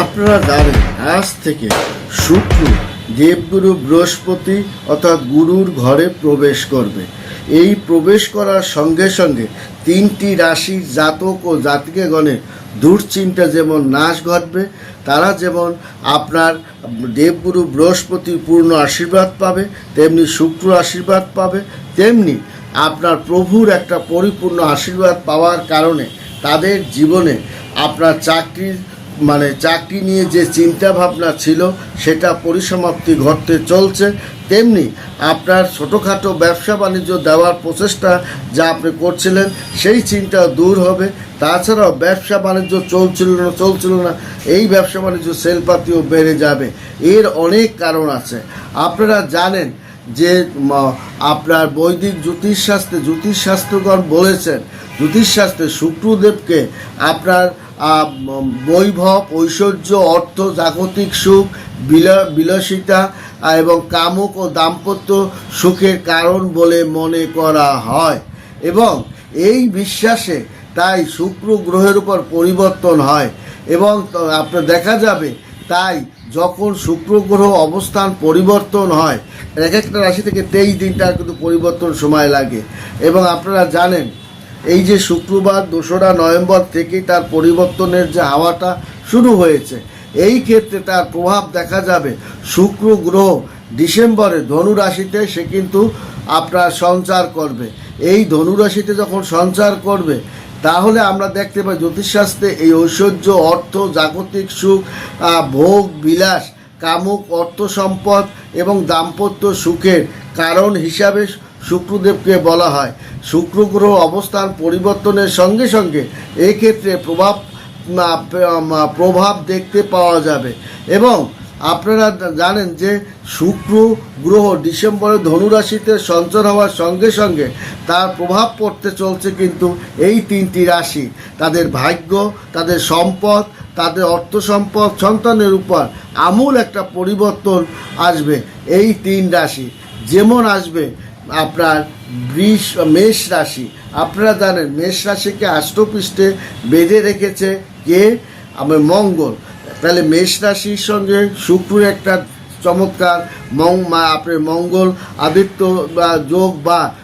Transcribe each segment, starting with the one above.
আপনারা জানেন, আজ থেকে শুক্র, দেবগুরু বৃহস্পতি অর্থাৎ গুরুর ঘরে প্রবেশ করবে। এই প্রবেশ করার সঙ্গে সঙ্গে তিনটি রাশির জাতক ও জাতিকেগণের দুশ্চিন্তা যেমন নাশ ঘটবে, তারা যেমন আপনার দেবগুরু বৃহস্পতি পূর্ণ আশীর্বাদ পাবে, তেমনি শুক্র আশীর্বাদ পাবে, তেমনি আপনার প্রভুর একটা পরিপূর্ণ আশীর্বাদ পাওয়ার কারণে তাদের জীবনে আপনার চাকরির মানে চাকরি নিয়ে যে চিন্তা ভাবনা ছিল, সেটা পরিসমাপ্তি ঘটতে চলছে। তেমনি আপনার ছোটোখাটো ব্যবসা বাণিজ্য দেওয়ার প্রচেষ্টা যা আপনি করছিলেন, সেই চিন্তা দূর হবে। তাছাড়াও ব্যবসা বাণিজ্য চলছিল না চলছিল না, এই ব্যবসা বাণিজ্য সেলপাতিও বেড়ে যাবে। এর অনেক কারণ আছে। আপনারা জানেন যে আপনার বৈদিক জ্যোতিষশাস্ত্রে জ্যোতিষশাস্ত্রগণ বলেছেন, জ্যোতিষশাস্ত্রে শুক্রদেবকে আপনার বৈভব, ঐশ্বর্য, অর্থ, জাগতিক সুখ, বিলা, বিলাসিতা এবং কামুক ও দাম্পত্য সুখের কারণ বলে মনে করা হয়। এবং এই বিশ্বাসে তাই শুক্র গ্রহের উপর পরিবর্তন হয়। এবং আপনার দেখা যাবে, তাই যখন শুক্র গ্রহ অবস্থান পরিবর্তন হয়, এক একটা রাশি থেকে তেইশ দিনটার কিন্তু পরিবর্তন সময় লাগে। এবং আপনারা জানেন এই যে শুক্রবার, দোসরা নভেম্বর থেকেই তার পরিবর্তনের যে হাওয়াটা শুরু হয়েছে, এই ক্ষেত্রে তার প্রভাব দেখা যাবে। শুক্র গ্রহ ডিসেম্বরে ধনুরাশিতে সে কিন্তু আপনার সঞ্চার করবে। এই ধনুরাশিতে যখন সঞ্চার করবে, তাহলে আমরা দেখতে পাই জ্যোতিষশাস্ত্রে এই ঐশ্বর্য, অর্থ, জাগতিক সুখ ভোগ, বিলাস, কামুক, অর্থ সম্পদ এবং দাম্পত্য সুখের কারণ হিসাবে শুক্রদেবকে বলা হয়। শুক্র গ্রহ অবস্থান পরিবর্তনের সঙ্গে সঙ্গে এই ক্ষেত্রে প্রভাব প্রভাব দেখতে পাওয়া যাবে। এবং আপনারা জানেন যে শুক্র গ্রহ ডিসেম্বরে ধনুরাশিতে সঞ্চার হওয়ার সঙ্গে সঙ্গে তার প্রভাব পড়তে চলছে কিন্তু এই তিনটি রাশি। তাদের ভাগ্য, তাদের সম্পদ, তাদের অর্থ সম্পদ, সন্তানের উপর আমূল একটা পরিবর্তন আসবে এই তিন রাশি। যেমন আসবে আপনার বৃষ, মেষ রাশি। আপনারা জানেন, মেষ রাশিকে আষ্টপৃষ্ঠে বেঁধে রেখেছে কে? আমার মঙ্গল। তাহলে মেষ রাশির সঙ্গে শুক্র একটা চমৎকার মং, মা- আপনার মঙ্গল আদিত্য বা যোগ বা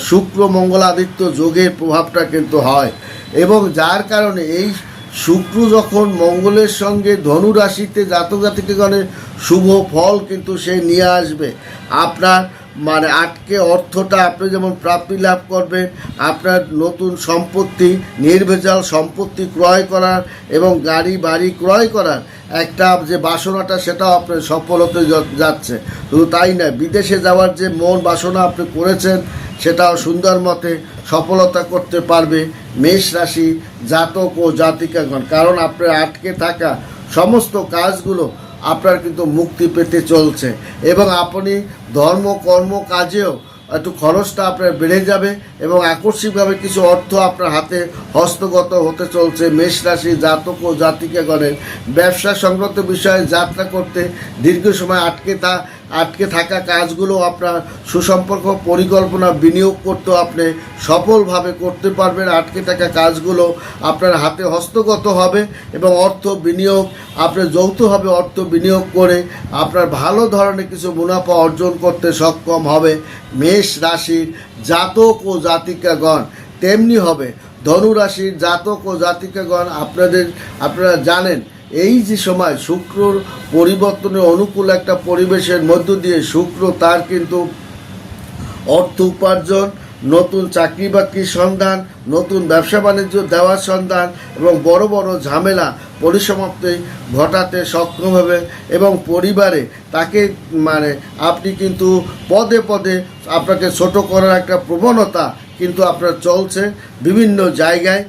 শুক্র, মঙ্গল আদিত্য যোগের প্রভাবটা কিন্তু হয়। এবং যার কারণে এই শুক্র যখন মঙ্গলের সঙ্গে ধনু রাশিতে জাতক জাতিকগণের শুভ ফল কিন্তু সে নিয়ে আসবে। আপনার মানে আটকে অর্থটা আপনি যেমন প্রাপ্তি লাভ করবেন, আপনার নতুন সম্পত্তি, নির্ভেজাল সম্পত্তি ক্রয় করার এবং গাড়ি, বাড়ি ক্রয় করার একটা যে বাসনাটা, সেটাও আপনার সফল হতে যাচ্ছে। শুধু তাই না বিদেশে যাওয়ার যে মন বাসনা আপনি করেছেন, সেটাও সুন্দর মতে সফলতা করতে পারবে মেষ রাশি জাতক ও জাতিকাগণ। কারণ আপনার আটকে থাকা সমস্ত কাজগুলো আপনার কিন্তু মুক্তি পেতে চলছে। এবং আপনি ধর্ম, কর্ম, কাজেও একটু খরচটা আপনার বেড়ে যাবে এবং আকস্মিকভাবে কিছু অর্থ আপনার হাতে হস্তগত হতে চলছে। মেষ রাশি জাতক ও জাতিকাগণের ব্যবসা সংক্রান্ত বিষয়ে যাত্রা করতে দীর্ঘ সময় আটকে তা আটকে থাকা কাজগুলো আপনার সুসম্পর্ক, পরিকল্পনা বিনিয়োগ করতেও আপনি সফলভাবে করতে পারবেন। আটকে থাকা কাজগুলো আপনার হাতে হস্তগত হবে এবং অর্থ বিনিয়োগ, আপনি যৌথভাবে অর্থ বিনিয়োগ করে আপনার ভালো ধরনের কিছু মুনাফা অর্জন করতে সক্ষম হবে। মেষ রাশির জাতক ও জাতিকাগণ, তেমনি হবে। ধনু রাশির জাতক ও জাতিকাগণ, আপনাদের, আপনারা জানেন এই যে সময় শুক্রর পরিবর্তনের অনুকূল একটা পরিবেশের মধ্য দিয়ে শুক্র তার কিন্তু অর্থ উপার্জন, নতুন চাকরি বাকরির সন্ধান, নতুন ব্যবসা বাণিজ্য দেওয়ার সন্ধান এবং বড় বড় ঝামেলা পরিসমাপ্তি ঘটাতে সক্ষম হবে এবং পরিবারে তাকে মানে আপনি কিন্তু পদে পদে আপনাকে ছোট করার একটা প্রবণতা কিন্তু আপনার চলছে বিভিন্ন জায়গায়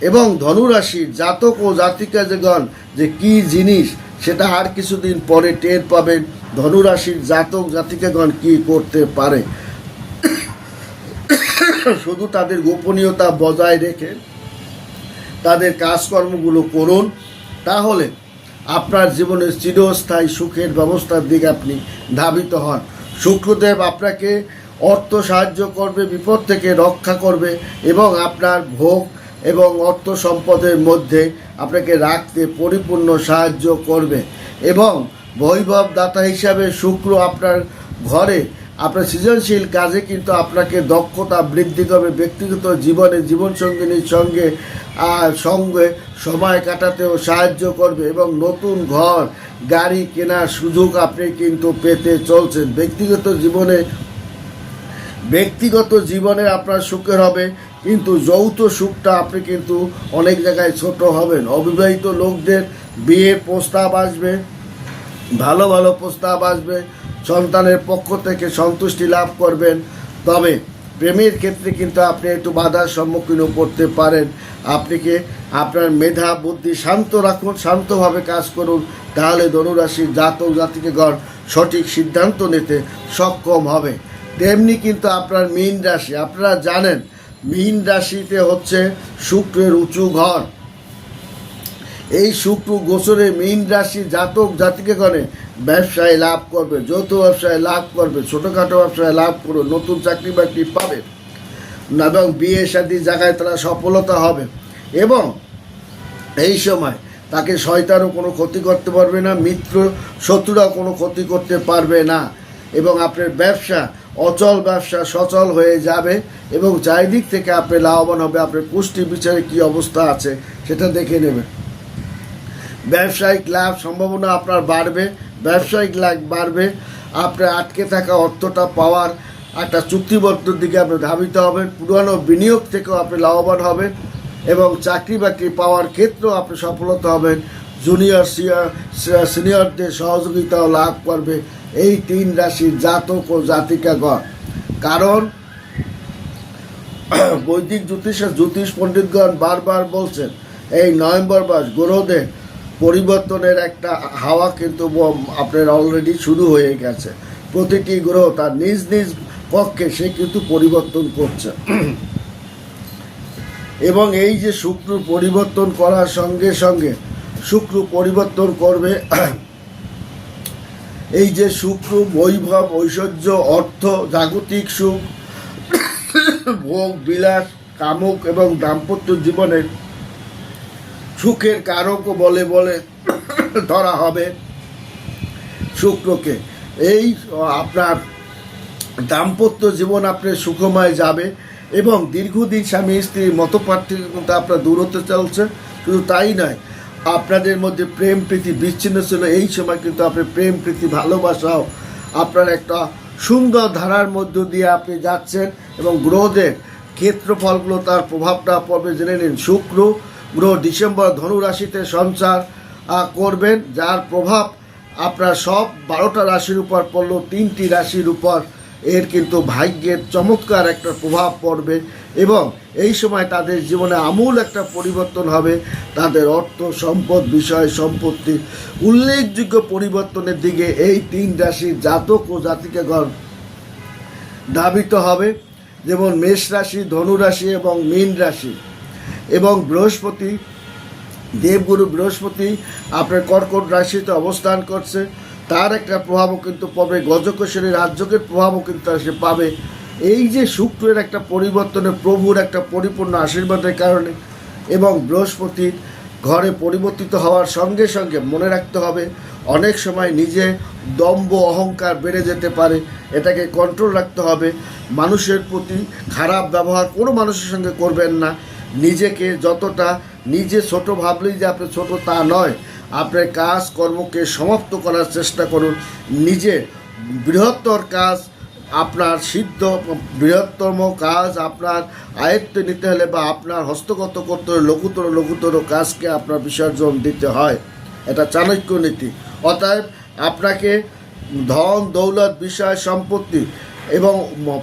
এবং ধনুরাশির জাতক ও জাতিকা যেগণ যে কি জিনিস, সেটা আর কিছুদিন পরে টের পাবেন ধনুরাশির জাতক জাতিকাগণ কি করতে পারে? শুধু তাদের গোপনীয়তা বজায় রেখে তাদের কাজকর্মগুলো করুন, তাহলে আপনার জীবনের চিরস্থায়ী সুখের ব্যবস্থার দিকে আপনি ধাবিত হন। শুক্রদেব আপনাকে অর্থ সাহায্য করবে, বিপদ থেকে রক্ষা করবে এবং আপনার ভোগ এবং অর্থ সম্পদের মধ্যে আপনাকে রাখতে পরিপূর্ণ সাহায্য করবে। এবং বৈভব দাতা হিসাবে শুক্র আপনার ঘরে, আপনার সৃজনশীল কাজে কিন্তু আপনাকে দক্ষতা বৃদ্ধি করবে। ব্যক্তিগত জীবনে জীবনসঙ্গিনীর সঙ্গে সঙ্গে সময় কাটাতেও সাহায্য করবে এবং নতুন ঘর, গাড়ি কেনার সুযোগ আপনি কিন্তু পেতে চলছেন। ব্যক্তিগত জীবনে ব্যক্তিগত জীবনে আপনার সুখের হবে। কিন্তু যৌথ সুখটা আপনি কিন্তু অনেক জায়গায় ছোট হবেন। অবিবাহিত লোকদের বিয়ের প্রস্তাব আসবে, ভালো ভালো প্রস্তাব আসবে, সন্তানের পক্ষ থেকে সন্তুষ্টি লাভ করবেন। তবে প্রেমের ক্ষেত্রে কিন্তু আপনি একটু বাধার সম্মুখীনও করতে পারেন। আপনিকে আপনার মেধা, বুদ্ধি শান্ত রাখুন, শান্তভাবে কাজ করুন। তাহলে ধনুরাশির জাতক জাতিকে গড় সঠিক সিদ্ধান্ত নিতে সক্ষম হবে। তেমনি কিন্তু আপনার মীন রাশি, আপনারা জানেন মীন রাশিতে হচ্ছে শুক্রের উঁচু ঘর। এই শুক্র গোচরে মীন রাশি জাতক জাতিকে করে, ব্যবসায় লাভ করবে, যৌথ ব্যবসায় লাভ করবে, ছোটোখাটো ব্যবসায় লাভ করবে, নতুন চাকরি বাকরি পাবে, এবং বিয়ে শাদী জায়গায় তারা সফলতা হবে। এবং এই সময় তাকে শয়তারও কোনো ক্ষতি করতে পারবে না, মিত্র শত্রুরাও কোনো ক্ষতি করতে পারবে না। এবং আপনার ব্যবসা অচল ব্যবসা সচল হয়ে যাবে এবং চারিদিক থেকে আপনি লাভবান হবে, আপনার পুষ্টি বিচারে কি অবস্থা আছে সেটা দেখে নেবেন। ব্যবসায়িক লাভ সম্ভাবনা আপনার বাড়বে, ব্যবসায়িক লাভ বাড়বে, আপনার আটকে থাকা অর্থটা পাওয়ার একটা চুক্তিবদ্ধর দিকে আপনি ধাবিত হবেন, পুরানো বিনিয়োগ থেকেও আপনি লাভবান হবেন এবং চাকরি বাকরি পাওয়ার ক্ষেত্রেও আপনি সফলতা হবেন। জুনিয়র সিনিয়রদের সহযোগিতাও লাভ করবে এই তিন রাশির জাতক ও জাতিকাগণ। কারণ, বৈদিক জ্যোতিষের জ্যোতিষ পণ্ডিতগণ বারবার বলছেন, এই নভেম্বর মাস গ্রহদের পরিবর্তনের একটা হাওয়া কিন্তু আপনার অলরেডি শুরু হয়ে গেছে। প্রতিটি গ্রহ তার নিজ নিজ পক্ষে সে কিন্তু পরিবর্তন করছে। এবং এই যে শুক্র পরিবর্তন করার সঙ্গে সঙ্গে শুক্র পরিবর্তন করবে এই যে শুক্র বৈভব, ঐশ্বর্য, অর্থ, জাগতিক সুখ, ভোগ, বিলাস, কামুক এবং দাম্পত্য জীবনের সুখের কারকও বলে বলে ধরা হবে শুক্রকে। এই আপনার দাম্পত্য জীবন আপনার সুখময় যাবে এবং দীর্ঘদিন স্বামী স্ত্রীর মত পার্থক্য কিন্তু আপনার দূর হতে চলছে। শুধু তাই নয় আপনাদের মধ্যে প্রেম, প্রীতি বিচ্ছিন্ন ছিল। এই সময় কিন্তু আপনি প্রেম, প্রীতি ভালোবাসাও আপনার একটা সুন্দর ধারার মধ্য দিয়ে আপনি যাচ্ছেন এবং গ্রহদের ক্ষেত্রফলগুলো তার প্রভাবটা পড়বে। জেনে নিন, শুক্র, গ্রহ ডিসেম্বর, ধনু রাশিতে সঞ্চার করবেন, যার প্রভাব আপনার সব বারোটা রাশির উপর পড়ল, তিনটি রাশির উপর এর কিন্তু ভাগ্যের চমৎকার একটা প্রভাব পড়বে এবং এই সময় তাদের জীবনে আমূল একটা পরিবর্তন হবে। তাদের অর্থ, সম্পদ, বিষয়, সম্পত্তি, উল্লেখযোগ্য পরিবর্তনের দিকে এই তিন রাশির জাতক ও জাতিকাগণ ধাবিত হবে। যেমন মেষ রাশি ধনুরাশি এবং মীন রাশি। এবং বৃহস্পতি, দেবগুরু বৃহস্পতি আপনার কর্কট রাশিতে অবস্থান করছে। তার একটা প্রভাবও কিন্তু পাবে গজকেশ্বরী রাজ্যকের প্রভাবও কিন্তু সে পাবে। এই যে শুক্রের একটা পরিবর্তনে প্রভুর একটা পরিপূর্ণ আশীর্বাদের কারণে এবং বৃহস্পতির ঘরে পরিবর্তিত হওয়ার সঙ্গে সঙ্গে মনে রাখতে হবে, অনেক সময় নিজে দম্ভ অহংকার বেড়ে যেতে পারে, এটাকে কন্ট্রোল রাখতে হবে। মানুষের প্রতি খারাপ ব্যবহার কোনো মানুষের সঙ্গে করবেন না। নিজেকে যতটা নিজে ছোট ভাবলেই যে আপনি ছোট তা নয় আপনার কাজ, কর্মকে সমাপ্ত করার চেষ্টা করুন। নিজে বৃহত্তর কাজ আপনার সিদ্ধ বৃহত্তম কাজ আপনার আয়ত্তে নিতে হলে বা আপনার হস্তগত করতে হলে লঘুতর লঘুতর কাজকে আপনার বিসর্জন দিতে হয়। এটা চাণক্য নীতি। অতএব আপনাকে ধন, দৌলত, বিষয়, সম্পত্তি এবং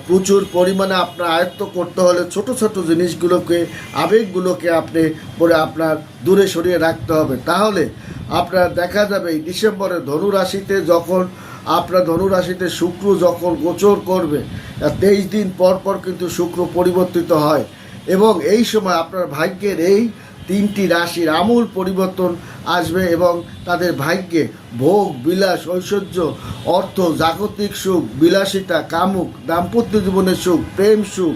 প্রচুর পরিমাণে আপনার আয়ত্ত করতে হলে ছোট ছোট জিনিসগুলোকে, আবেগগুলোকে আপনি পরে আপনার দূরে সরিয়ে রাখতে হবে। তাহলে আপনার দেখা যাবে এই ডিসেম্বরে ধনুরাশিতে যখন, আপনার ধনুরাশিতে শুক্র যখন গোচর করবে তেইশ দিন পর পর কিন্তু শুক্র পরিবর্তিত হয়। এবং এই সময় আপনার ভাগ্যের এই তিনটি রাশির আমূল পরিবর্তন আসবে এবং তাদের ভাগ্যে ভোগ, বিলাস, ঐশ্বর্য, অর্থ, জাগতিক সুখ, বিলাসিতা, কামুক, দাম্পত্য জীবনের সুখ, প্রেম সুখ,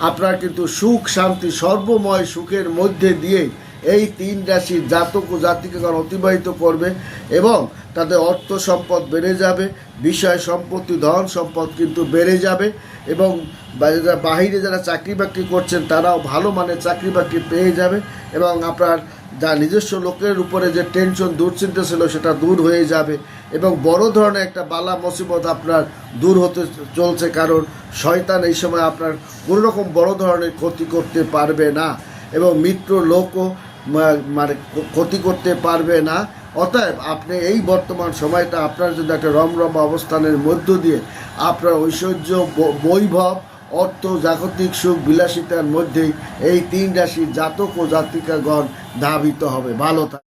আপনার কিন্তু সুখ, শান্তি, সর্বময় সুখের মধ্যে দিয়েই এই তিন রাশির জাতক ও জাতিকাগণ অতিবাহিত করবে এবং তাদের অর্থ সম্পদ বেড়ে যাবে, বিষয় সম্পত্তি, ধন সম্পদ কিন্তু বেড়ে যাবে এবং যারা বাহিরে যারা চাকরি বাকরি করছেন তারাও ভালো মানের চাকরি বাকরি পেয়ে যাবে এবং আপনার যা নিজস্ব লোকের উপরে যে টেনশন দুশ্চিন্তা ছিল সেটা দূর হয়ে যাবে এবং বড় ধরনের একটা বালা মুসিবত আপনার দূর হতে চলছে কারণ শয়তান এই সময় আপনার কোনোরকম বড় ধরনের ক্ষতি করতে পারবে না এবং মিত্র লোকও মানে ক্ষতি করতে পারবে না। অতএব আপনি এই বর্তমান সময়টা আপনার যদি একটা রমরম অবস্থানের মধ্য দিয়ে আপনার ঐশ্বর্য বৈভব, অর্থ, জাগতিক সুখ, বিলাসিতার মধ্যেই এই তিন রাশির জাতক ও জাতিকাগণ ধাবিত হবে। ভালো থাক